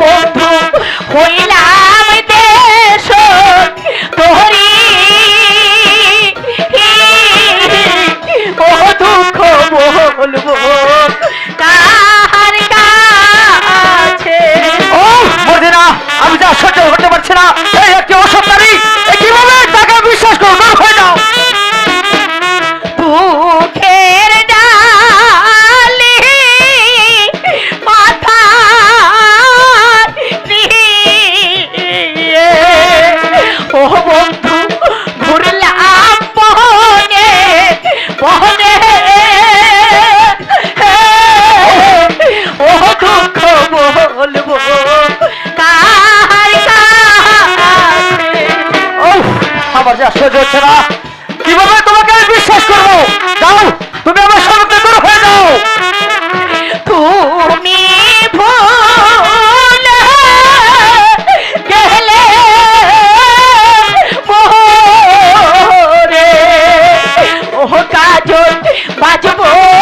போற்றும். ஒயிலா হচ্ছে না। কীভাবে তোমাকে আমি বিশ্বাস করব? দাও, তুমি আমার সামনে দূর হয়ে যাও। তুমি বাজবো।